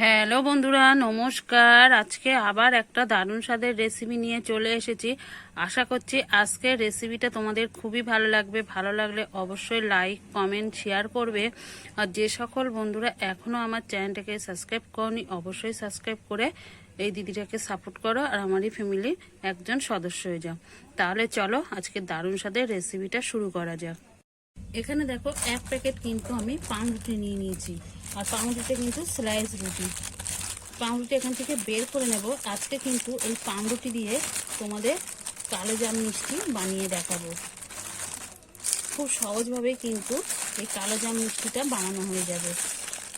Hello বন্ধুরা, নমস্কার। আজকে আবার একটা দারুণ স্বাদের রেসিপি নিয়ে চলে এসেছি। আশা করছি আজকের রেসিপিটা তোমাদের খুবই ভালো লাগবে। ভালো লাগলে অবশ্যই লাইক কমেন্ট শেয়ার করবে। আর যে সকল বন্ধুরা এখনও আমার চ্যানেলটাকে সাবস্ক্রাইব করনি, অবশ্যই সাবস্ক্রাইব করে এই দিদিটাকে সাপোর্ট করো আর আমারই ফ্যামিলির একজন সদস্য হয়ে যাও। তাহলে চলো আজকে দারুণ স্বাদের রেসিপিটা শুরু করা যাক। এখানে দেখো, এক প্যাকেট কিন্তু আমি পাউরুটি নিয়ে নিয়েছি। আর পাউরুটিটা কিন্তু স্লাইস রুটি। পাউরুটি এখান থেকে বের করে নেব। আজকে কিন্তু এই পাউরুটি দিয়ে তোমাদের কালো জাম মিষ্টি বানিয়ে দেখাবো। খুব সহজভাবে কিন্তু এই কালো জাম মিষ্টিটা বানানো হয়ে যাবে।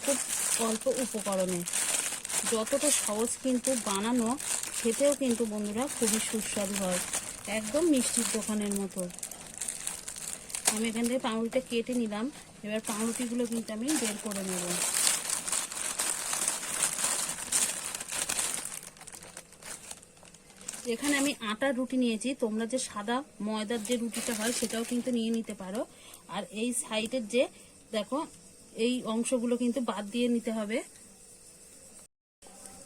খুব অল্প উপকরণে। যতটা সহজ কিন্তু বানানো, খেতেও কিন্তু বন্ধুরা খুবই সুস্বাদু হয়। একদম মিষ্টির দোকানের মতো। আমি এখান থেকে পাউরুটিটা কেটে নিলাম। এবার পাউরুটিগুলো কিন্তু আমি বের করে নেব। এখানে আমি আটার রুটি নিয়েছি। তোমরা যে সাদা ময়দার যে রুটিটা হয়, সেটাও কিন্তু নিয়ে নিতে পারো। আর এই সাইডের যে, দেখো, এই অংশগুলো কিন্তু বাদ দিয়ে নিতে হবে।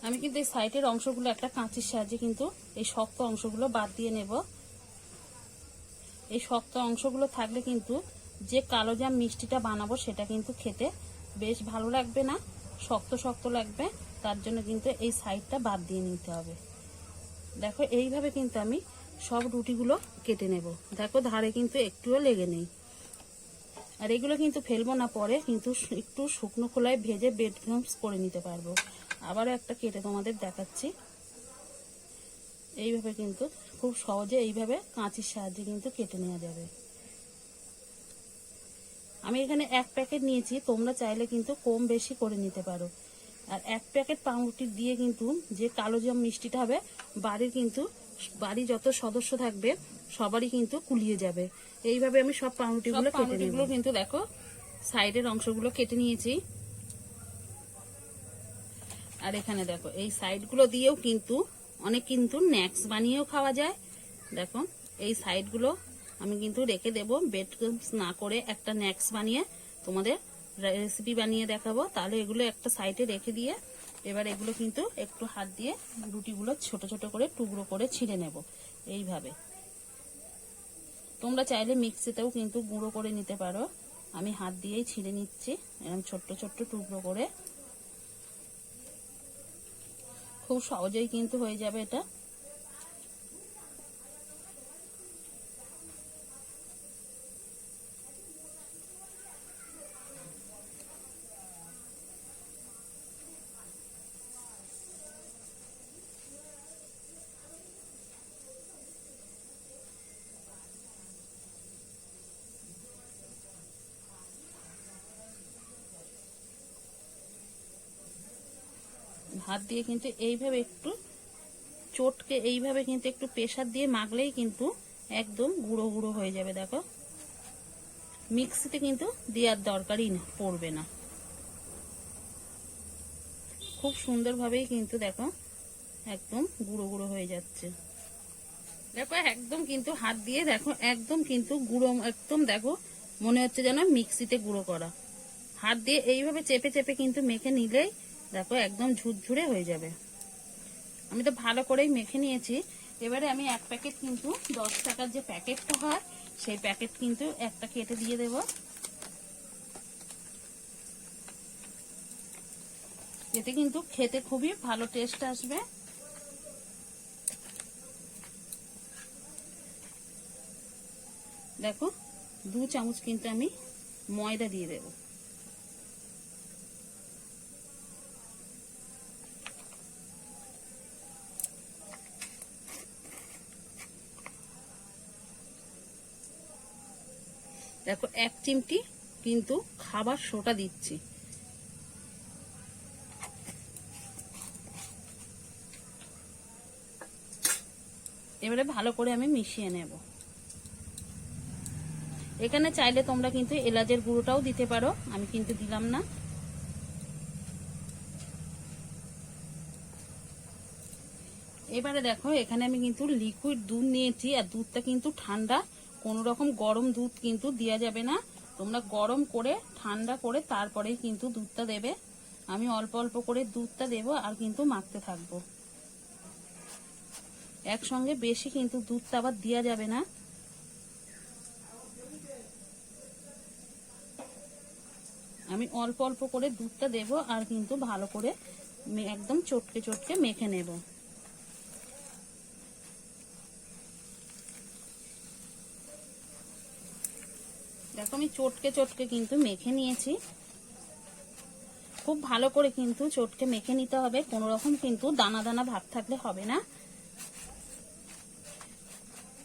আমি কিন্তু এই সাইডের অংশগুলো, একটা কাঁচির সাহায্যে কিন্তু এই শক্ত অংশগুলো বাদ দিয়ে নেব। এই শক্ত অংশগুলো থাকলে কিন্তু যে কালো জাম মিষ্টিটা বানাবো সেটা কিন্তু খেতে বেশ ভালো লাগবে না, শক্ত শক্ত লাগবে, তার জন্য কিন্তু এই সাইডটা বাদ দিয়ে নিতে হবে। দেখো, এইভাবে কিন্তু আমি সব রুটিগুলো কেটে নেব। দেখো, ধারে কিন্তু একটুও লেগে নেই। আর এগুলো কিন্তু ফেলব না, পরে কিন্তু একটু শুকনো খোলায় ভেজে বেডক্রামস করে নিতে পারব। আবারও একটা কেটে তোমাদের দেখাচ্ছি। এইভাবে কিন্তু খুব সহজে এইভাবে কাঁচির সাহায্যে কিন্তু কেটে নেওয়া যাবে। আমি এখানে এক প্যাকেট নিয়েছি তোমরা চাইলে কিন্তু কম বেশি করে নিতে পারো। আর এক প্যাকেট পাউরুটি দিয়ে কিন্তু যে কালো জাম মিষ্টিটা হবে বাড়ির কিন্তু বাড়ি যত সদস্য থাকবে সবারই কিন্তু কুলিয়ে যাবে। এইভাবে আমি সব পাউরুটিগুলো কেটে নেব। কিন্তু দেখো সাইডের অংশগুলো কেটে নিয়েছি। আর এখানে দেখো এই সাইডগুলো দিয়েও কিন্তু অনেক কিন্তু ন্যাক্স বানিয়েও খাওয়া যায়। দেখো, এই সাইডগুলো আমি কিন্তু রেখে দেবো। বেড না করে একটা ন্যাক্স বানিয়ে তোমাদের রেসিপি বানিয়ে দেখাবো। তাহলে এগুলো একটা সাইডে রেখে দিয়ে এবার এগুলো কিন্তু একটু হাত দিয়ে রুটিগুলো ছোট ছোট করে টুকরো করে ছিঁড়ে নেব। এইভাবে। তোমরা চাইলে মিক্সিতেও কিন্তু গুঁড়ো করে নিতে পারো। আমি হাত দিয়েই ছিঁড়ে নিচ্ছি। এরকম ছোট্ট ছোট্ট টুকরো করে খুব সহজেই কিন্তু হয়ে যাবে এটা। হাত দিয়ে কিন্তু এইভাবে একটু চটকে এইভাবে কিন্তু একটু প্রেশার দিয়ে মাখলেই কিন্তু একদম গুঁড়ো গুঁড়ো হয়ে যাবে, দেখো। মিক্সিতে কিন্তু দেওয়ার দরকারই না, পড়বে না। খুব সুন্দরভাবেই কিন্তু দেখো একদম গুঁড়ো গুঁড়ো হয়ে যাচ্ছে। দেখো, একদম কিন্তু হাত দিয়ে দেখো, একদম কিন্তু গুঁড়ো, একদম দেখো, মনে হচ্ছে যেন মিক্সিতে গুঁড়ো করা। হাত দিয়ে এইভাবে চেপে চেপে কিন্তু মেখে নিলেই দেখো, একদম ঝুরঝুরে হয়ে যাবে। আমি তো ভালো করেই মেখে নিয়েছি। এবারে আমি এক প্যাকেট কিন্তু দশ টাকার যে প্যাকেটটা হয়, সেই প্যাকেট কিন্তু একটা কেটে দিয়ে দেব। এতে কিন্তু খেতে খুবই ভালো টেস্ট আসবে। দেখো, দু চামচ কিন্তু আমি ময়দা দিয়ে দেবো। দেখো, এক চিমটি কিন্তু খাবার সোটা দিচ্ছি। এবারে ভালো করে আমি মিশিয়ে নেব। এখানে চাইলে তোমরা কিন্তু এলাচের গুঁড়োটাও দিতে পারো, আমি কিন্তু দিলাম না। এবারে দেখো, এখানে আমি কিন্তু লিকুইড দুধ নিয়েছি, আর দুধটা কিন্তু ঠান্ডা। কোনো রকম গরম দুধ কিন্তু দেওয়া যাবে না। তোমরা গরম করে, ঠান্ডা করে, তারপরেই কিন্তু দুধটা দেবে। আমি অল্প অল্প করে দুধটা দেবো আর কিন্তু মাখতে থাকব। একসঙ্গে বেশি কিন্তু দুধটা আবার দেওয়া যাবে না। আমি অল্প অল্প করে দুধটা দেব আর কিন্তু ভালো করে একদম চটকে চটকে মেখে নেব। দেখো, আমি চটকে চটকে কিন্তু মেখে নিয়েছি। খুব ভালো করে কিন্তু চটকে মেখে নিতে হবে। কোনো রকম কিন্তু দানা দানা ভাব থাকলে হবে না।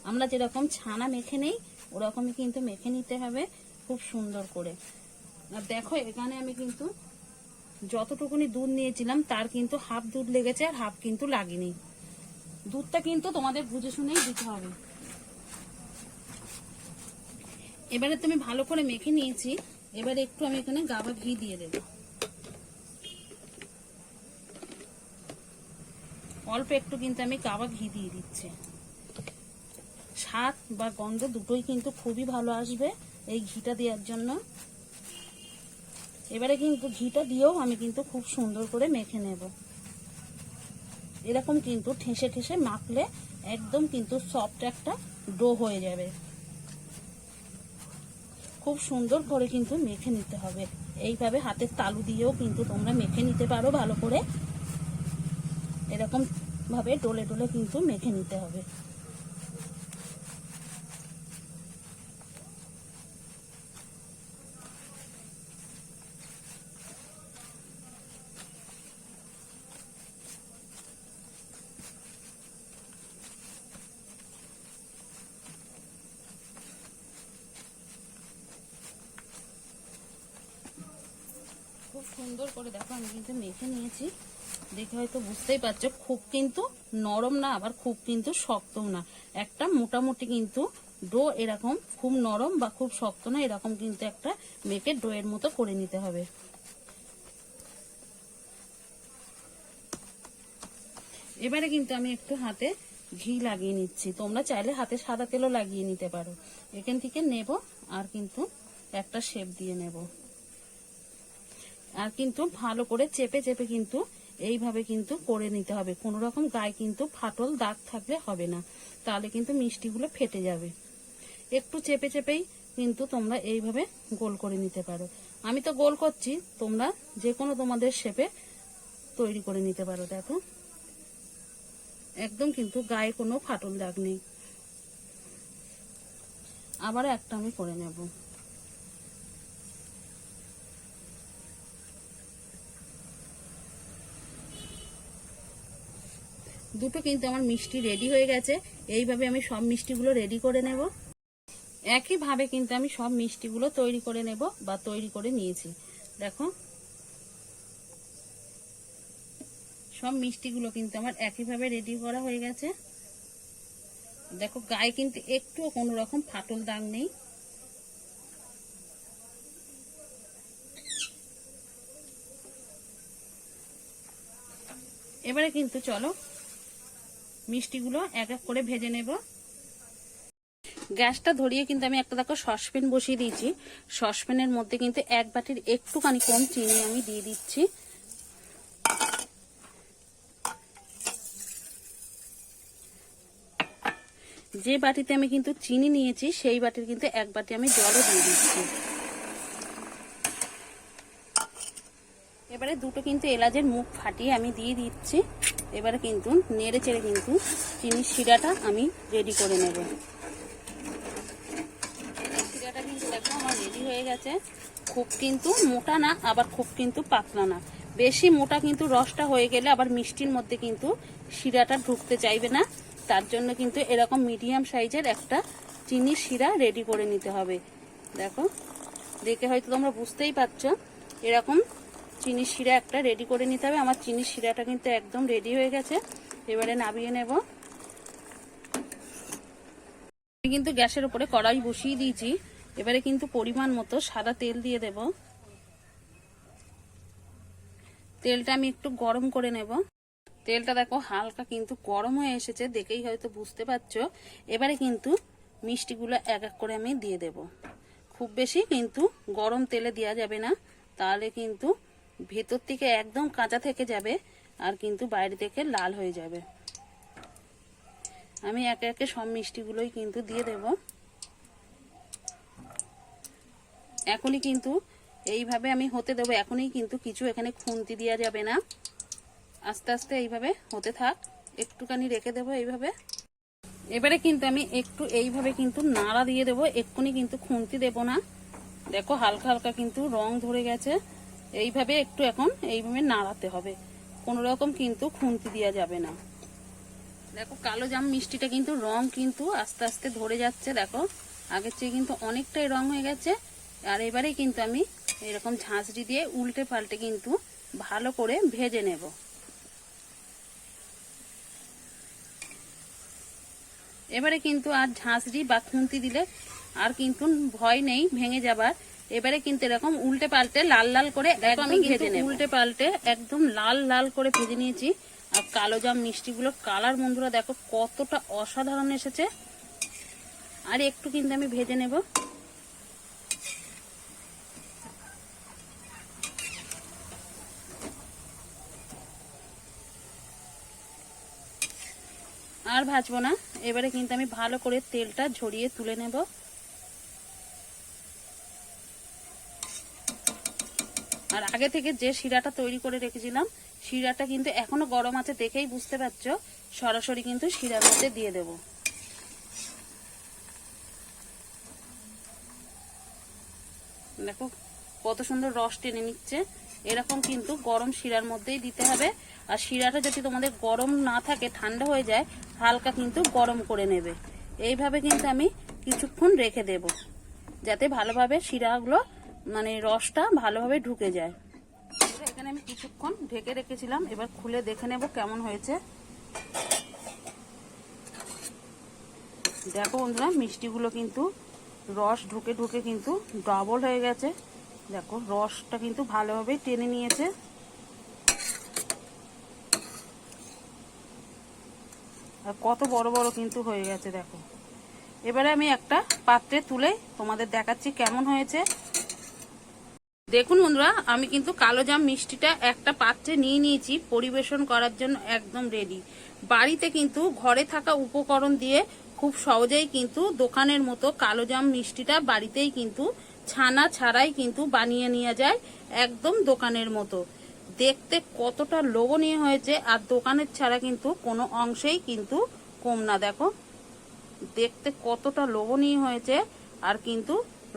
আমরা যেরকম ছানা মেখে নেই, ওরকমই কিন্তু মেখে নিতে হবে খুব সুন্দর করে। আর দেখো, এখানে আমি কিন্তু যতটুকুনি দুধ নিয়েছিলাম, তার কিন্তু হাফ দুধ লেগেছে আর হাফ কিন্তু লাগেনি। দুধটা কিন্তু তোমাদের বুঝে শুনেই দিতে হবে। এবারে তুমি ভালো করে মেখে নিয়েছি। এবারে একটু আমি এখানে গাবা ঘি দিয়ে দেবো। অল্প একটু কিন্তু আমি গাবা ঘি দিয়ে দিচ্ছি। স্বাদ বা গন্ধ দুটোই কিন্তু খুবই ভালো আসবে এই ঘিটা দেওয়ার জন্য। এবারে কিন্তু ঘিটা দিয়েও আমি কিন্তু খুব সুন্দর করে মেখে নেব। এরকম কিন্তু ঠেসে ঠেসে মাখলে একদম কিন্তু সফট একটা ডো হয়ে যাবে। খুব সুন্দর করে কিন্তু মেখে নিতে হবে। এইভাবে হাতের তালু দিয়েও কিন্তু তোমরা মেখে নিতে পারো ভালো করে। এরকম ভাবে ডোলে ডোলে কিন্তু মেখে নিতে হবে। সুন্দর করে দেখো, আমি কিন্তু মেখে নিয়েছি। দেখে হয়তো বুঝতেই পারছ, খুব কিন্তু নরম না, আবার খুব কিন্তু শক্তও না। একটা মোটামুটি কিন্তু ডো এরকম খুব নরম বা খুব শক্ত না, এরকম কিন্তু একটা মেখে ডোয়ের মতো করে নিতে হবে। এবারে কিন্তু আমি একটু হাতে ঘি লাগিয়ে নিচ্ছি। তোমরা চাইলে হাতে সাদা তেলও লাগিয়ে নিতে পারো। এখান থেকে নেব আর কিন্তু একটা শেপ দিয়ে নেব। আর কিন্তু ভালো করে চেপে চেপে কিন্তু এইভাবে কিন্তু করে নিতে হবে। কোনো রকম গায়ে কিন্তু ফাটল দাগ থাকলে হবে না। তাহলে কিন্তু মিষ্টিগুলো ফেটে যাবে। একটু চেপে, চেপেই কিন্তু তোমরা এইভাবে গোল করে নিতে পারো। আমি তো গোল করছি, তোমরা যে কোনো তোমাদের শেপে তৈরি করে নিতে পারো, দেখো। একদম কিন্তু গায়ে কোনো ফাটল দাগ নেই। আবার একটা আমি করে নেব। দুটো কিন্তু আমার মিষ্টি রেডি হয়ে গেছে। এইভাবে আমি সব মিষ্টিগুলো রেডি করে নেব। একইভাবে কিন্তু আমি সব মিষ্টিগুলো তৈরি করে নেব বা তৈরি করে নিয়েছি। দেখো। সব মিষ্টিগুলো কিন্তু আমার একইভাবে রেডি করা হয়ে গেছে। দেখো, গায়ে কিন্তু একটুও কোনো রকম ফাটল দাগ নেই। এবারে কিন্তু চলো মিষ্টিগুলো এক এক করে ভেজে নেব। গ্যাসটা ধরিয়ে কিন্তু আমি একটা দেখো সসপ্যান বসিয়ে দিয়েছি। সসপ্যানের মধ্যে কিন্তু এক বাটির একটুখানি কম চিনি আমি দিয়ে দিচ্ছি। যে বাটিতে আমি কিন্তু চিনি নিয়েছি, সেই বাটির কিন্তু এক বাটি আমি জলও দিয়ে দিচ্ছি। এবারে দুটো কিন্তু এলাচের মুখ ফাটিয়ে আমি দিয়ে দিচ্ছি। এবারে কিন্তু নেড়ে চেড়ে কিন্তু চিনির শিরাটা আমি রেডি করে নেব। শিরাটা কিন্তু দেখো আমার রেডি হয়ে গেছে। খুব কিন্তু মোটা না, আবার খুব কিন্তু পাতলা না। বেশি মোটা কিন্তু রসটা হয়ে গেলে আবার মিষ্টির মধ্যে কিন্তু শিরাটা ঢুকতে চাইবে না। তার জন্য কিন্তু এরকম মিডিয়াম সাইজের একটা চিনির শিরা রেডি করে নিতে হবে। দেখো, দেখে হয়তো তোমরা বুঝতেই পারছ, এরকম চিনির শিরা একটা রেডি করে নিতে হবে। আমার চিনির শিরাটা কিন্তু একদম রেডি হয়ে গেছে। এবারে নামিয়ে নেব। আমি কিন্তু গ্যাসের উপরে কড়াই বসিয়ে দিয়েছি। এবারে কিন্তু পরিমাণ মতো সাদা তেল দিয়ে দেব। তেলটা আমি একটু গরম করে নেব। তেলটা দেখো হালকা কিন্তু গরম হয়ে এসেছে। দেখেই হয়তো বুঝতে পারছ। এবারে কিন্তু মিষ্টিগুলো এক এক করে আমি দিয়ে দেব। খুব বেশি কিন্তু গরম তেলে দেওয়া যাবে না। তাহলে কিন্তু ভেতর থেকে একদম কাঁচা থেকে যাবে, আর কিন্তু বাইরে থেকে লাল হয়ে যাবে। আমি একে একে সব মিষ্টিগুলোই কিন্তু দিয়ে দেব। এখনই কিন্তু এইভাবে আমি হতে দেবো। এখনই কিন্তু কিছু এখানে খুন্তি দেওয়া যাবে না। আস্তে আস্তে এইভাবে হতে থাক। একটুখানি রেখে দেবো এইভাবে। এবারে কিন্তু আমি একটু এইভাবে কিন্তু নাড়া দিয়ে দেবো। এক্ষুনি কিন্তু খুন্তি দেব না। দেখো হালকা হালকা কিন্তু রং ধরে গেছে। এইভাবে একটু এখন এইভাবে নাড়াতে হবে। কোনো রকম কিন্তু খুন্তি দেওয়া যাবে না। দেখো, কালো জাম মিষ্টিটা কিন্তু রং কিন্তু আস্তে আস্তে ধরে যাচ্ছে, দেখো। আগের চেয়ে কিন্তু অনেকটাই রং হয়ে গেছে। আর এবারে কিন্তু আমি এরকম ঝাঁঝরি দিয়ে উল্টে পাল্টে কিন্তু ভালো করে ভেজে নেব। এবারে কিন্তু আর ঝাঁঝরি বা খুন্তি দিলে আর কিন্তু ভয় নেই, ভেঙে যাবার। এবারে কিন্তু এরকম উল্টে পাল্টে লাল লাল করে একদম ভেজে নেব। উল্টে পাল্টে একদম লাল লাল করে ভেজে নিয়েছি। আর কালো জাম মিষ্টিগুলোর কালার বন্ধুরা দেখো কতটা অসাধারণ এসেছে। আর একটু কিন্তু আমি ভেজে নেব। আর ভাজবো না। এবারে কিন্তু আমি ভালো করে তেলটা ঝরিয়ে তুলে নেব। আর আগে থেকে যে শিরাটা তৈরি করে রেখেছিলাম, শিরাটা কিন্তু এখনও গরম আছে দেখেই বুঝতে পারছ। সরাসরি কিন্তু শিরার মধ্যে দিয়ে দেব। দেখো, কত সুন্দর রস টেনে নিচ্ছে। এরকম কিন্তু গরম শিরার মধ্যেই দিতে হবে। আর শিরাটা যদি তোমাদের গরম না থাকে, ঠান্ডা হয়ে যায়, হালকা কিন্তু গরম করে নেবে। এইভাবে কিন্তু আমি কিছুক্ষণ রেখে দেব, যাতে ভালোভাবে শিরাগুলো মানে রসটা ভালোভাবে ঢুকে যায়। এখানে আমি কিছুক্ষণ ঢেকে রেখেছিলাম। এবার খুলে দেখে নেব কেমন হয়েছে। দেখো বন্ধুরা, মিষ্টিগুলো কিন্তু রস ঢুকে ঢুকে কিন্তু ডবল হয়ে গেছে। দেখো, রসটা কিন্তু ভালোভাবে টেনে নিয়েছে। আর কত বড় বড় কিন্তু হয়ে গেছে, দেখো। এবারে আমি একটা পাত্রে তুলে তোমাদের দেখাচ্ছি কেমন হয়েছে। দেখুন বন্ধুরা, আমি কিন্তু কালো জাম মিষ্টিটা একটা পাত্রে নিয়ে নিয়েছি, পরিবেশন করার জন্য একদম রেডি বাড়িতে কিন্তু ঘরে থাকা উপকরণ দিয়ে খুব সহজেই কিন্তু দোকানের মতো কালো জাম মিষ্টিটা বাড়িতেই কিন্তু ছানা ছাড়াই কিন্তু বানিয়ে নিয়ে যায় একদম দোকানের মতো। দেখতে কতটা লোভনীয় হয়েছে, আর দোকানের ছাড়া কিন্তু কোনো অংশেই কিন্তু কম না। দেখো, দেখতে কতটা লোভনীয় হয়েছে, আর কিন্তু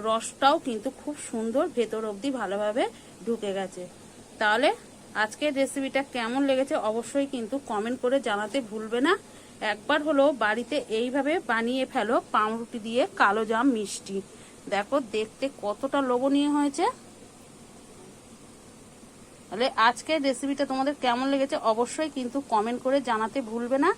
রসটাও কিন্তু খুব সুন্দর, ভেতর অবধি ভালোভাবে ঢুকে গেছে। তাহলে আজকের রেসিপিটা কেমন লেগেছে অবশ্যই কিন্তু কমেন্ট করে জানাতে ভুলবে না। একবার হলো বাড়িতে এইভাবে বানিয়ে ফেলো পাউরুটি দিয়ে কালো জাম মিষ্টি। দেখো, দেখতে কতটা লোভনীয় হয়েছে। তাহলে আজকের রেসিপিটা তোমাদের কেমন লেগেছে অবশ্যই কিন্তু কমেন্ট করে জানাতে ভুলবে না।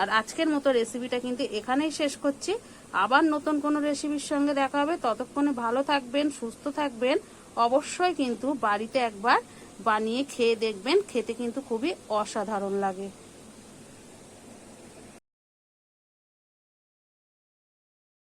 আর আজকের মতো রেসিপিটা কিন্তু এখানেই শেষ করছি। আবার নতুন কোনো রেসিপির সঙ্গে দেখা হবে। ততক্ষণে ভালো থাকবেন, সুস্থ থাকবেন। অবশ্যই কিন্তু বাড়িতে একবার বানিয়ে খেয়ে দেখবেন। খেতে কিন্তু খুবই অসাধারণ লাগে।